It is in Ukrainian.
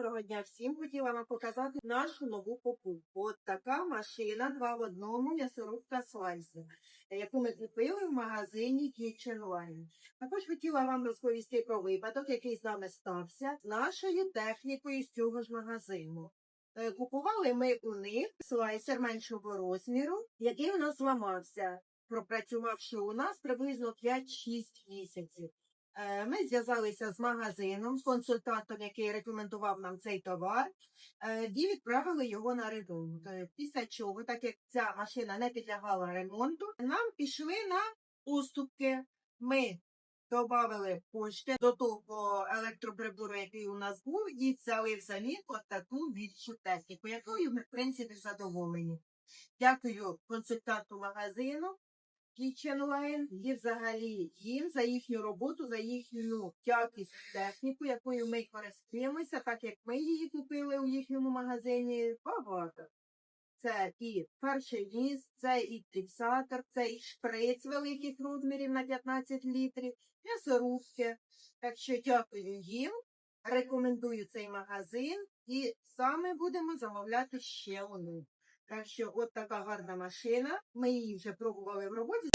Доброго дня всім. Хотіла вам показати нашу нову покупку. От така машина два в одному м'ясорубка слайсер, яку ми купили в магазині Kitchen Line. Також хотіла вам розповісти про випадок, який з нами стався з нашою технікою з цього ж магазину. Е, Купували ми у них слайсер меншого розміру, який у нас зламався, пропрацювавши у нас приблизно 5-6 місяців. Е, Ми зв'язалися з магазином, з консультантом, який рекомендував нам цей товар, е, і відправили його на ремонт. Е, Після чого, так як ця машина не підлягала ремонту, нам пішли на уступки. Ми додали кошти до того електроприбору, який у нас був, і взяли взамін от таку більшу техніку, якою ми, в принципі, задоволені. Дякую консультанту магазину. Line і взагалі їм за їхню роботу, за їхню якість техніку, якою ми користуємося, так як ми її купили у їхньому магазині, багато. Це і перший ніс, це і фіксатор, це і шприц великих розмірів на 15 літрів, м'ясорубки. Так що дякую їм, рекомендую цей магазин і саме будемо замовляти ще у них. Так що от така гарна машина. Ми її вже пробували в роботі.